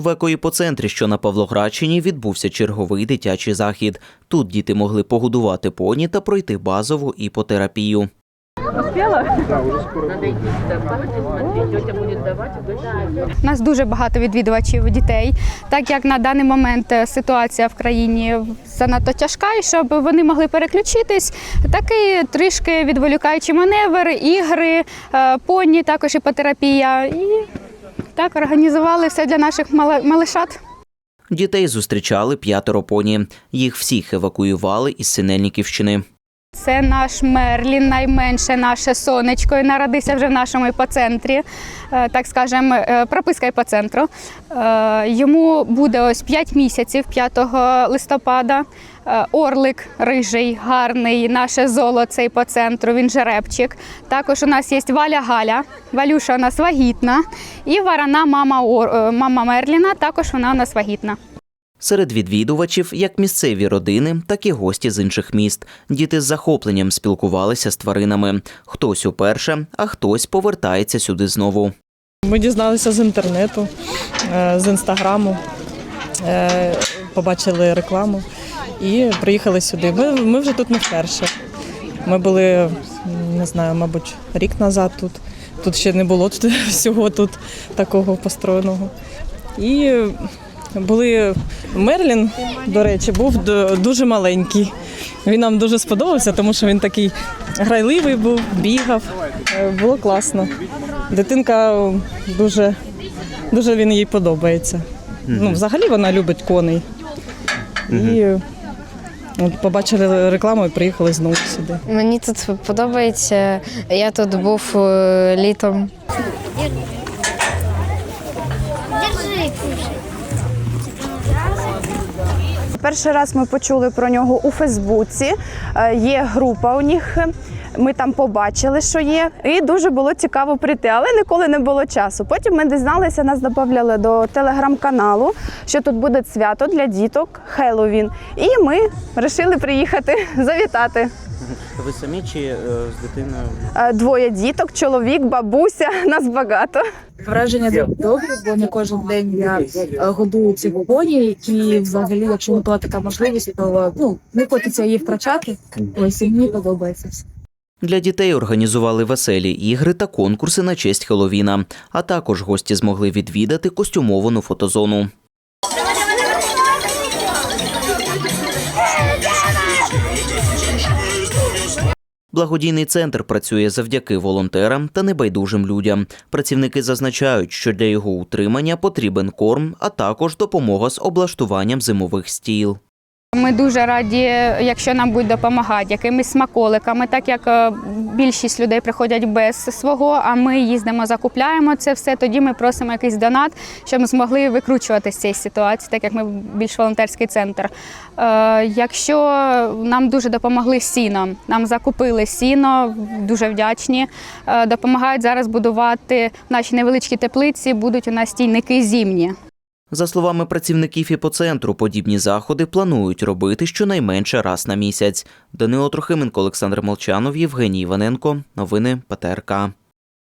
В екоїпоцентрі, що на Павлоградщині, відбувся черговий дитячий захід. Тут діти могли погодувати поні та пройти базову іпотерапію. У нас дуже багато відвідувачів дітей, так як на даний момент е, ситуація в країні занадто тяжка, і щоб вони могли переключитись, такий трішки відволікаючий маневр, ігри, е, поні, також іпотерапія. І так організували все для наших малишат. Дітей зустрічали п'ятеро поні. Їх всіх евакуювали із Синельниківщини. Це наш Мерлін, найменше наше сонечко. і Народився вже в нашому іпоцентрі, е, так скажемо, е, прописка іпоцентру. Е, Йому буде ось 5 місяців 5 листопада. Орлик рижий, гарний, наше золоце іпоцентру, він жеребчик. Також у нас є Валя Галя. Валюша у нас вагітна. І варана мама, мама Мерліна, також вона у нас вагітна. Серед відвідувачів як місцеві родини, так і гості з інших міст. Діти з захопленням спілкувалися з тваринами. Хтось уперше, а хтось повертається сюди знову. Ми дізналися з інтернету, е, з інстаграму, е, побачили рекламу і приїхали сюди. Ми, ми вже тут не вперше. Ми були, не знаю, мабуть, рік назад тут. Тут ще не було всього тут такого построєного. І були Мерлін, до речі, був дуже маленький. Він нам дуже сподобався, тому що він такий грайливий був, бігав. Е, Було класно. Дитинка дуже, дуже він їй подобається. Ну, взагалі вона любить коней. І от побачили рекламу і приїхали знову сюди. Мені тут подобається. Я тут був е, літом. Перший раз ми почули про нього у Фейсбуці. Е, Є група у них. Ми там побачили, що є, і дуже було цікаво прийти, але ніколи не було часу. Потім ми дізналися, нас додавали до телеграм-каналу, що тут буде свято для діток Хеллоуін. І ми вирішили приїхати завітати. Ви самі чи з дитиною? Е, Двоє діток, чоловік, бабуся, нас багато. Враження добре, бо не кожен день я е, годую ці поні, і взагалі, якщо не була така можливість, то ну не хочеться її втрачати. Ось і мені подобається все. Для дітей організували веселі ігри та конкурси на честь Хеловіна. А також гості змогли відвідати костюмовану фотозону. Благодійний центр працює завдяки волонтерам та небайдужим людям. Працівники зазначають, що для його утримання потрібен корм, а також допомога з облаштуванням зимових стіл. Ми дуже раді, якщо нам будуть допомагати якимись смаколиками, так як е, більшість людей приходять без свого, а ми їздимо, закупляємо це все. Тоді ми просимо якийсь донат, щоб змогли викручувати з цієї ситуації, так як ми більш волонтерський центр. Е, Якщо нам дуже допомогли сіном, нам закупили сіно, дуже вдячні. Е, Допомагають зараз будувати наші невеличкі теплиці, будуть у нас стійники зімні. За словами працівників іпоцентру, подібні заходи планують робити щонайменше раз на місяць. Данило Трохименко, Олександр Молчанов, Євгеній Іваненко. Новини ПТРК.